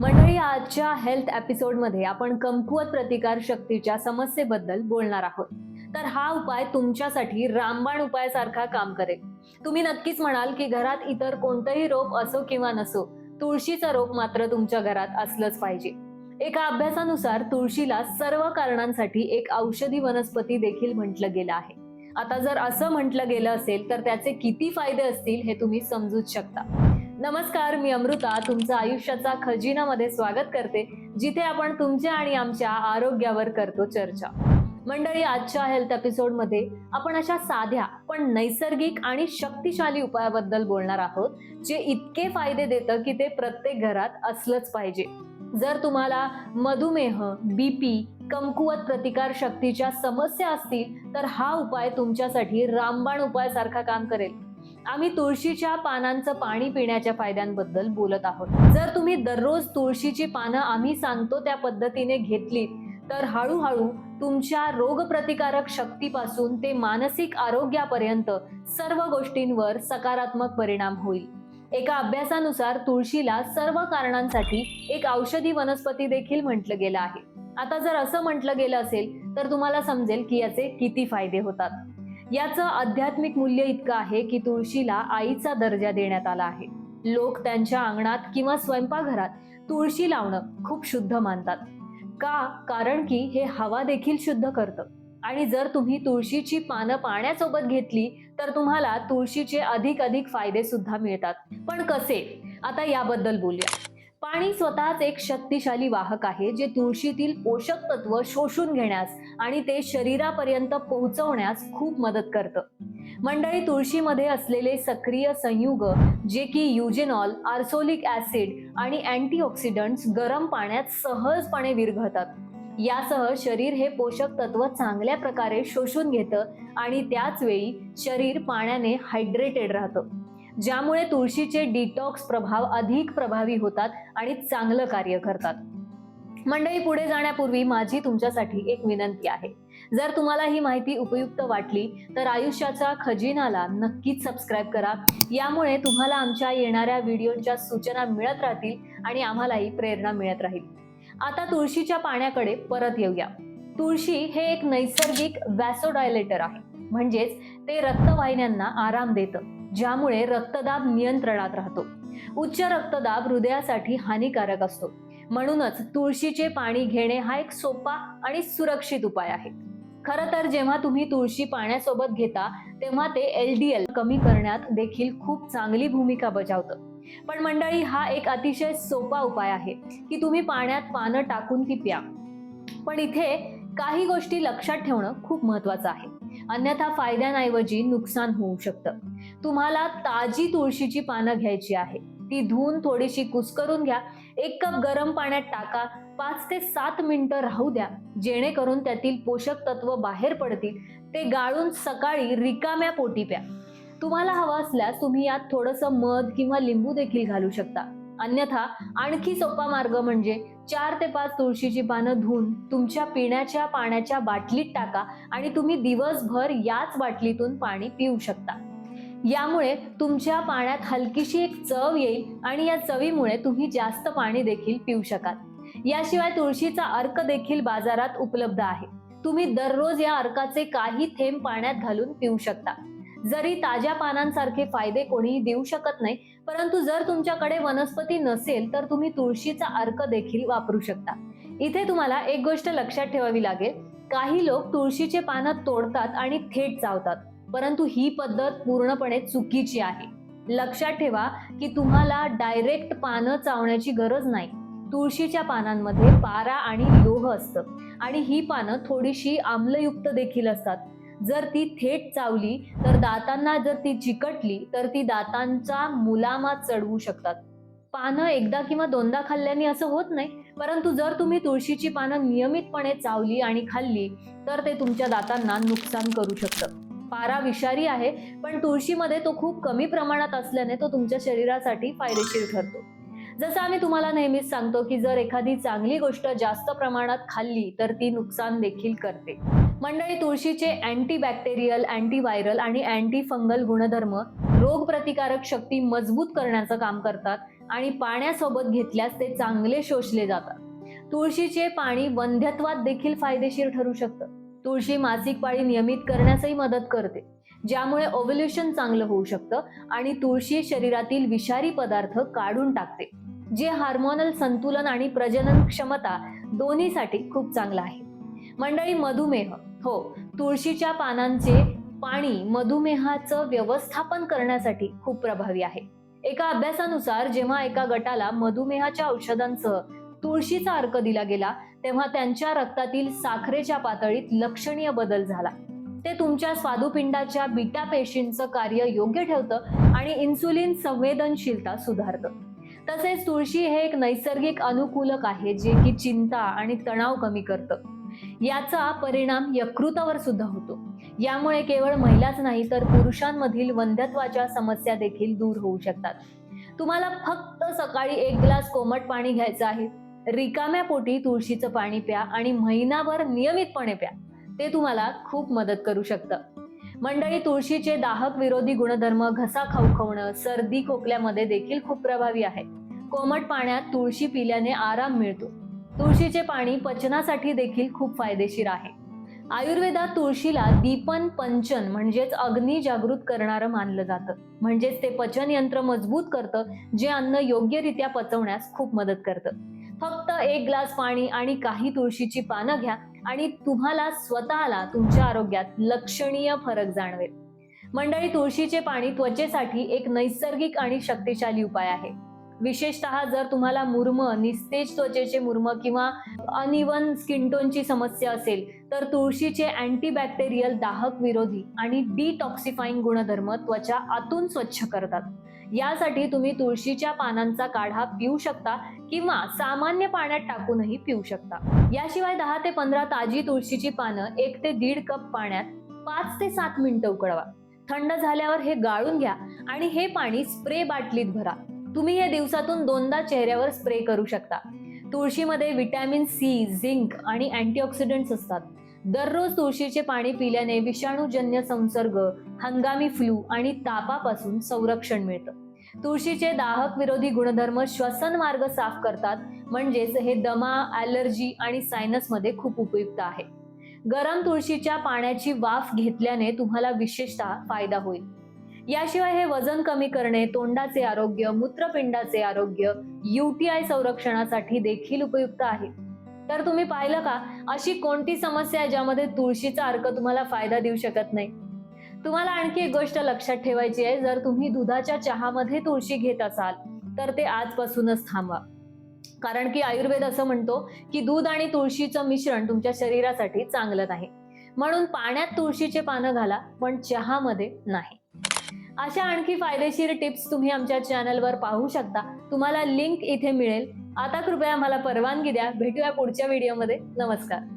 मंडळी आजच्या हेल्थ एपिसोडमध्ये आपण कमकुवत प्रतिकार शक्तीच्या समस्येबद्दल बोलणार आहोत. तर हा उपाय तुमच्यासाठी रामबाण उपायासारखा काम करेल. तुम्ही नक्कीच म्हणाल की घरात इतर कोणतंही रोप असो किंवा नसो तुळशीचं रोप मात्र तुमच्या घरात असलंच पाहिजे. एका अभ्यासानुसार तुळशीला सर्व कारणांसाठी एक औषधी वनस्पती देखील म्हटलं गेलं आहे. आता जर असं म्हटलं गेलं असेल तर त्याचे किती फायदे असतील हे तुम्ही समजूच शकता. नमस्कार मी अमृता. तुमचं आयुष्याचा खजिनामध्ये स्वागत करते जिथे आपण तुमच्या आणि आमच्या आरोग्यावर करतो चर्चा. मंडळी आजच्या हेल्थ एपिसोडमध्ये आपण अशा साध्या पण नैसर्गिक आणि शक्तिशाली उपायाबद्दल बोलणार आहोत जे इतके फायदे देतं की ते प्रत्येक घरात असलंच पाहिजे. जर तुम्हाला मधुमेह बीपी कमकुवत प्रतिकार शक्तीच्या समस्या असतील तर हा उपाय तुमच्यासाठी रामबाण उपायासारखा काम करेल. आम्ही तुळशीच्या पानांचं पाणी पिण्याच्या फायद्यांबद्दल बोलत आहोत. जर तुम्ही दररोज तुळशीची पानं आम्ही सांगतो त्या पद्धतीने घेतली तर हळूहळू तुमच्या रोगप्रतिकारक शक्तीपासून ते मानसिक आरोग्यापर्यंत सर्व गोष्टींवर सकारात्मक परिणाम होईल. एका अभ्यासानुसार तुळशीला सर्व कारणांसाठी एक औषधी वनस्पती देखील म्हटलं गेलं आहे. आता जर असं म्हटलं गेलं असेल तर तुम्हाला समजेल की याचे किती फायदे होतात. याचं आध्यात्मिक मूल्य इतकं आहे की तुळशीला आईचा दर्जा देण्यात आला आहे. लोक त्यांच्या अंगणात किंवा स्वयंपाकघरात तुळशी लावणं खूप शुद्ध मानतात. का? कारण की हे हवा देखील शुद्ध करतं. आणि जर तुम्ही तुळशीची पानं पाण्यासोबत घेतली तर तुम्हाला तुळशीचे अधिक अधिक फायदे सुद्धा मिळतात. पण कसे? आता याबद्दल बोलूया. पाणी स्वतःच एक शक्तिशाली वाहक आहे जे तुळशीतील पोषक तत्व शोषून घेण्यास आणि ते शरीरापर्यंत पोहोचवण्यास खूप मदत करतं. मंडळी तुळशीमध्ये असलेले सक्रिय संयुग जे की युजेनॉल आर्सोलिक ऍसिड आणि अँटीऑक्सिडंट्स गरम पाण्यात सहजपणे विरघळतात. यासह शरीर हे पोषक तत्व चांगल्या प्रकारे शोषून घेतं आणि त्याच वेळी शरीर पाण्याने हायड्रेटेड राहतं. ज्यामुळे तुळशीचे डिटॉक्स प्रभाव अधिक प्रभावी होतात आणि चांगलं कार्य करतात. मंडळी पुढे जाण्यापूर्वी माझी तुमच्यासाठी एक विनंती आहे. जर तुम्हाला ही माहिती उपयुक्त वाटली तर आयुष्याच्या खजिनाला नक्कीच सबस्क्राईब करा. यामुळे तुम्हाला आमच्या येणाऱ्या व्हिडिओच्या सूचना मिळत राहतील आणि आम्हालाही प्रेरणा मिळत राहील. आता तुळशीच्या पाण्याकडे परत येऊया. तुळशी हे एक नैसर्गिक वॅसोडायलेटर आहे. म्हणजेच ते रक्तवाहिन्यांना आराम देतं. ज्यामुळे रक्तदाब नियंत्रणात राहतो. उच्च रक्तदाब हृदयासाठी हानिकारक असतो. म्हणूनच तुळशीचे पाणी घेणे हा एक सोपा आणि सुरक्षित उपाय आहे. खरं तर जेव्हा तुम्ही तुळशी पाण्यासोबत घेता तेव्हा ते एल डी एल कमी करण्यात देखील खूप चांगली भूमिका बजावतं. पण मंडळी हा एक अतिशय सोपा उपाय आहे की तुम्ही पाण्यात पानं टाकून ती प्या पण इथे काही गोष्टी लक्षात ठेवणं खूप महत्वाचं आहे. अन्यथा फायद्यांऐवजी नुकसान होऊ शकतं. तुम्हाला ताजी तुळशीची पानं घ्यायची आहे. ती धुवून थोडीशी कुस्करून घ्या. एक कप गरम पाण्यात टाका. पाच ते सात मिनिटं राहू द्या. जेणेकरून त्यातील पोषक तत्व बाहेर पडतील. ते गाळून सकाळी रिकाम्या पोटी प्या. तुम्हाला हवं असल्यास तुम्ही यात थोडंसं मध किंवा लिंबू देखील घालू शकता. अन्यथा आणखी सोपा मार्ग म्हणजे चार ते पाच तुळशीची पानं धुवून तुमच्या पिण्याच्या पाण्याच्या बाटलीत टाका आणि तुम्ही दिवसभर याच बाटलीतून पाणी पिऊ शकता. यामुळे तुमच्या पाण्यात हलकीशी एक चव येईल आणि या चवीमुळे तुम्ही जास्त पाणी देखील पिऊ शकाल. याशिवाय तुळशीचा अर्क देखील बाजारात उपलब्ध आहे. तुम्ही दररोज या अर्काचे काही थेंब पाण्यात घालून पिऊ शकता. जरी ताज्या पानांसारखे फायदे कोणीही देऊ शकत नाही परंतु जर तुमच्याकडे वनस्पती नसेल तर तुम्ही तुळशीचा अर्क देखील वापरू शकता. इथे तुम्हाला एक गोष्ट लक्षात ठेवावी लागेल. काही लोक तुळशीचे पानं तोडतात आणि थेट चावतात परंतु ही पद्धत पूर्णपणे चुकीची आहे. लक्षात ठेवा की तुम्हाला डायरेक्ट पानं चावण्याची गरज नाही. तुळशीच्या पानांमध्ये पारा आणि लोह असतं आणि ही पानं थोडीशी आम्लयुक्त देखील असतात. जर ती थेट चावली तर दातांना जर ती चिकटली तर ती दातांचा मुलामा चढवू शकतात. पानं एकदा किंवा दोनदा खाल्ल्याने असं होत नाही परंतु जर तुम्ही तुळशीची पानं नियमितपणे चावली आणि खाल्ली तर ते तुमच्या दातांना नुकसान करू शकतं. पारा विषारी आहे पण तुळशीमध्ये तो खूप कमी प्रमाणात असल्याने तो तुमच्या शरीरासाठी फायदेशीर ठरतो. जसं आम्ही तुम्हाला नेहमीच सांगतो की जर एखादी चांगली गोष्ट जास्त प्रमाणात खाल्ली तर ती नुकसान देखील करते. मंडळी तुळशीचे अँटीबॅक्टेरियल अँटीव्हायरल आणि अँटी फंगल गुणधर्म रोगप्रतिकारक शक्ती मजबूत करण्याचं काम करतात आणि पाण्यासोबत घेतल्यास ते चांगले शोषले जातात. तुळशीचे पाणी वंध्यत्वात देखील फायदेशीर ठरू शकतं. तुळशी मासिक पाळी नियमित करण्यासही मदत करते ज्यामुळे ओव्हल्युशन चांगलं होऊ शकतं आणि तुळशी शरीरातील विषारी पदार्थ काढून टाकते. जे हार्मोनल संतुलन आणि प्रजनन क्षमता दोन्हीसाठी खूप चांगलं आहे. मंडळी मधुमेह. हो तुळशीच्या पानांचे पाणी मधुमेहाचं व्यवस्थापन करण्यासाठी खूप प्रभावी आहे. एका अभ्यासानुसार जेव्हा एका गटाला मधुमेहाच्या औषधांसह तुळशीचा अर्क दिला गेला तेव्हा त्यांच्या रक्तातील साखरेच्या पातळीत लक्षणीय बदल झाला. ते तुमच्या स्वादुपिंडाच्या बीटा पेशींचं कार्य योग्य ठेवतं आणि इन्सुलिन संवेदनशीलता सुधारतं. तसेच तुळशी हे एक नैसर्गिक अनुकूलक आहे जे की चिंता आणि तणाव कमी करतं. याचा परिणाम यकृतावर सुद्धा होतो. यामुळे केवळ महिलाच नाही तर पुरुषांमधील वंध्यत्वाच्या समस्या देखील दूर होऊ शकतात. तुम्हाला फक्त सकाळी एक ग्लास कोमट पाणी घ्यायचं आहे. रिकाम्या पोटी तुळशीचं पाणी प्या आणि महिनाभर नियमितपणे प्या. ते तुम्हाला खूप मदत करू शकतं. मंडळी तुळशीचे दाहक विरोधी गुणधर्म घसा खवखवणं सर्दी खोकल्यामध्ये देखील खूप प्रभावी आहे. कोमट पाण्यात तुळशी पिल्याने आराम मिळतो. तुळशीचे पाणी पचनासाठी देखील खूप फायदेशीर आहे. आयुर्वेदात तुळशीला दीपन पंचन म्हणजेच अग्नी जागृत करणारं मानलं जातं. म्हणजेच ते पचन यंत्र मजबूत करतं जे अन्न योग्यरित्या पचवण्यास खूप मदत करतं. फक्त एक ग्लास पाणी आणि काही तुळशीची पानं घ्या आणि तुम्हाला स्वतःला तुमच्या आरोग्यात लक्षणीय फरक जाणवेल. मंडळी तुळशीचे पाणी त्वचेसाठी एक नैसर्गिक आणि शक्तिशाली उपाय आहे. विशेषतः जर तुम्हाला मुर्म निस्तेज त्वचेचे मुर्म किंवा अनइवन स्किनटोनची समस्या असेल तर तुळशीचे अँटीबॅक्टेरियल दाहक विरोधी आणि डिटॉक्सिफाईंग गुणधर्म त्वचा आतून स्वच्छ करतात. यासाठी तुम्ही तुळशीच्या पानांचा काढा पिऊ शकता किंवा सामान्य पाण्यात टाकूनही पिऊ शकता. याशिवाय दहा ते पंधरा ताजी तुळशीची पानं एक ते दीड कप पाण्यात पाच ते सात मिनिटं उकळवा. थंड झाल्यावर हे गाळून घ्या आणि हे पाणी स्प्रे बाटलीत भरा. तुम्ही हे दिवसातून दोनदा चेहऱ्यावर स्प्रे करू शकता. तुळशीमध्ये विटॅमिन सी झिंक आणि अँटीऑक्सिडंट्स असतात. दररोज तुळशीचे पाणी पिल्याने विषाणूजन्य संसर्ग हंगामी फ्लू आणि तापापासून संरक्षण मिळतं. तुळशीचे दाहक विरोधी गुणधर्म श्वसन मार्ग साफ करतात म्हणजेच हे दमा ॲलर्जी आणि सायनसमध्ये खूप उपयुक्त आहे. गरम तुळशीच्या पाण्याची वाफ घेतल्याने तुम्हाला विशेषतः फायदा होईल. याशिवाय हे वजन कमी करणे तोंडाचे आरोग्य मूत्रपिंडाचे आरोग्य युटीआय संरक्षणासाठी देखील उपयुक्त आहे. तर तुम्ही पाहिलं का अशी कोणती समस्या आहे ज्यामध्ये तुळशीचा अर्क तुम्हाला फायदा देऊ शकत नाही? तुम्हाला आणखी एक गोष्ट लक्षात ठेवायची आहे जर तुम्ही दुधाच्या चहामध्ये तुळशी घेत असाल तर ते आजपासूनच थांबवा. कारण की आयुर्वेद असं म्हणतो की दूध आणि तुळशीचं मिश्रण तुमच्या शरीरासाठी चांगलं नाही. म्हणून पाण्यात तुळशीचे पानं घाला पण चहामध्ये नाही. अशा आणखी फायदेशीर टिप्स तुम्ही आमच्या चॅनलवर पाहू शकता. तुम्हाला लिंक इथे मिळेल. आता कृपया मला परवानगी द्या. भेटूया पुढच्या व्हिडिओमध्ये. नमस्कार.